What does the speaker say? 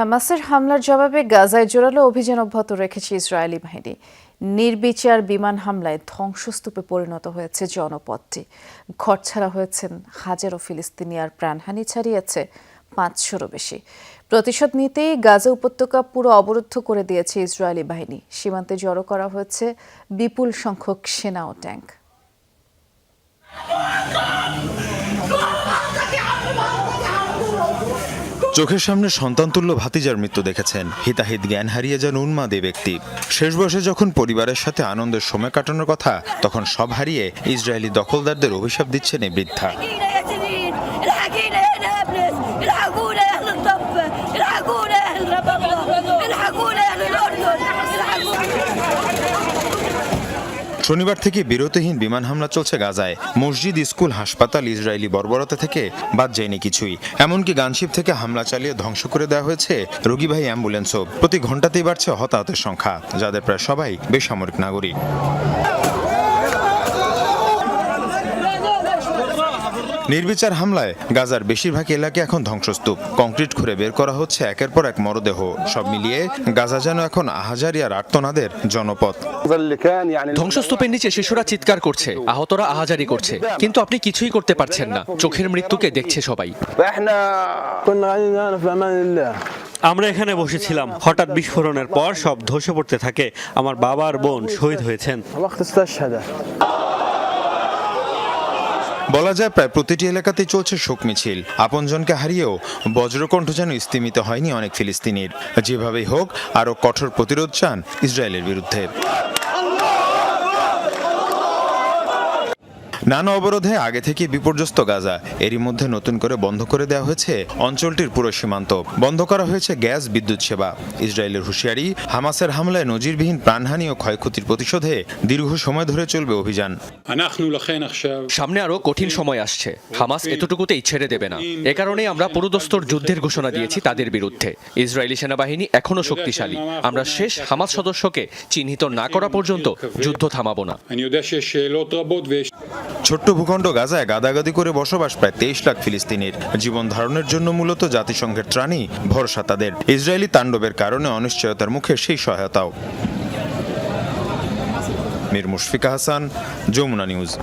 হামাসের হামলার জবাবে গাজায় জোরালো অভিযান অব্যাহত রেখেছে ইসরায়েলি বাহিনী। নির্বিচার বিমান হামলায় ধ্বংসস্তূপে পরিণত হয়েছে জনপদটি। ঘরছাড়া হয়েছেন হাজারো ফিলিস্তিনি আর প্রাণহানি ছাড়িয়েছে পাঁচশোরও বেশি। প্রতিশোধ নিতেই গাজা উপত্যকা পুরো অবরুদ্ধ করে দিয়েছে ইসরায়েলি বাহিনী। সীমান্তে জড়ো করা হয়েছে বিপুল সংখ্যক সেনা ও ট্যাঙ্ক চোখের সামনে সন্তানতুল্য ভাতিজার মৃত্যু দেখেছেন। হিতাহিত জ্ঞান হারিয়ে যান উন্মাদে ব্যক্তি শেষ বয়সে যখন পরিবারের সাথে আনন্দের সময় কাটানোর কথা, তখন সব হারিয়ে ইসরায়েলি দখলদারদের অভিশাপ দিচ্ছেন এই বৃদ্ধা। শনিবার থেকে বিরতিহীন বিমান হামলা চলছে গাজায়। মসজিদ, স্কুল, হাসপাতাল, ইসরায়েলি বর্বরতা থেকে বাদ যায়নি কিছুই। এমনকি গানশিপ থেকে হামলা চালিয়ে ধ্বংস করে দেওয়া হয়েছে রোগীবাহী অ্যাম্বুলেন্সও। প্রতি ঘন্টাতেই বাড়ছে হতাহতের সংখ্যা, যাদের প্রায় সবাই বেসামরিক নাগরিক। নির্বিচার হামলায় গাজার বেশিরভাগ এলাকা এখন ধ্বংসস্তূপ। কংক্রিট খুঁড়ে বের করা হচ্ছে একের পর এক মরদেহ। সব মিলিয়ে গাজা যেন এখন আহাজারি আর আর্তনাদের জনপথ ধ্বংসস্তূপের নিচে শিশুরা চিৎকার করছে আহতরা আহাজারি করছে কিন্তু আপনি কিছুই করতে পারছেন না। চোখের মৃত্যুকে দেখছে সবাই। আমরা এখানে বসেছিলাম। হঠাৎ বিস্ফোরণের পর সব ধসে পড়তে থাকে। আমার বাবার বোন শহীদ হয়েছেন। বলা যায়, প্রায় প্রতিটি এলাকাতেই চলছে শোক মিছিল। আপনজনকে হারিয়েও বজ্রকণ্ঠ যেন স্তিমিত হয়নি অনেক ফিলিস্তিনির। যেভাবেই হোক, আরও কঠোর প্রতিরোধ চান ইসরায়েলের বিরুদ্ধে। নানা অবরোধে আগে থেকে বিপর্যস্ত গাজা। এরই মধ্যে নতুন করে বন্ধ করে দেওয়া হয়েছে অঞ্চলটির পুরো সীমান্ত। বন্ধ করা হয়েছে গ্যাস বিদ্যুৎ সেবা। ইসরায়েলের হুঁশিয়ারি হামাসের হামলায় নজিরবিহীন প্রাণহানি ও ক্ষয়ক্ষতির প্রতিশোধে দীর্ঘ সময় ধরে চলবে অভিযান। সামনে আরও কঠিন সময় আসছে। হামাস এতটুকুতেই ছেড়ে দেবে না। এ কারণে আমরা পুরোদস্তর যুদ্ধের ঘোষণা দিয়েছি তাদের বিরুদ্ধে। ইসরায়েলি সেনাবাহিনী এখনও শক্তিশালী। আমরা শেষ হামাস সদস্যকে চিহ্নিত না করা পর্যন্ত যুদ্ধ থামাবো না। ছোট্ট ভূখণ্ড গাজায় গাদাগাদি করে বসবাস প্রায় তেইশ লাখ ফিলিস্তিনির। জীবন ধারণের জন্য মূলত জাতিসংঘের ত্রাণই ভরসা তাদের। ইসরায়েলি তাণ্ডবের কারণে অনিশ্চয়তার মুখে সেই সহায়তাও। মীর মুশফিকা হাসান যমুনা নিউজ।